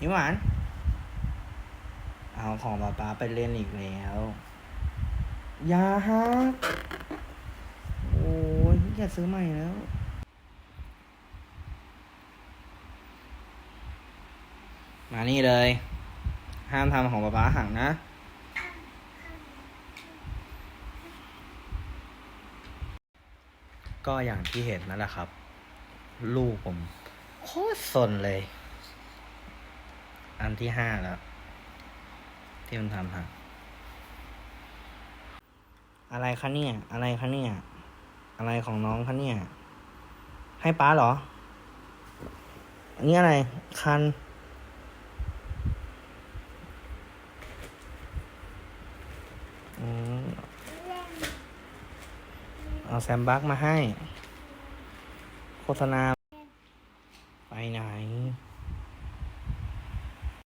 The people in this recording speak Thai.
ยิ้มหวาน เอาของป๊าป๊าไปเล่นอีกแล้วอยาฮักโอ้ยอย่าซื้อใหม่แล้วมานี่เลย ห้ามทำของป๊าป๊าหักนะ ก็อย่างที่เห็นนั่นแหละครับ ลูกผม โคตรสนเลย อันที่ห้าแล้ว ที่มันทำหักอะไรคะเนี่ย อะไรคะเนี่ย อะไรของน้องคะเนี่ย ให้ป้าเหรอ อันนี้อะไร คัน เอาแซมบักมาให้ โฆษณา ไปไหน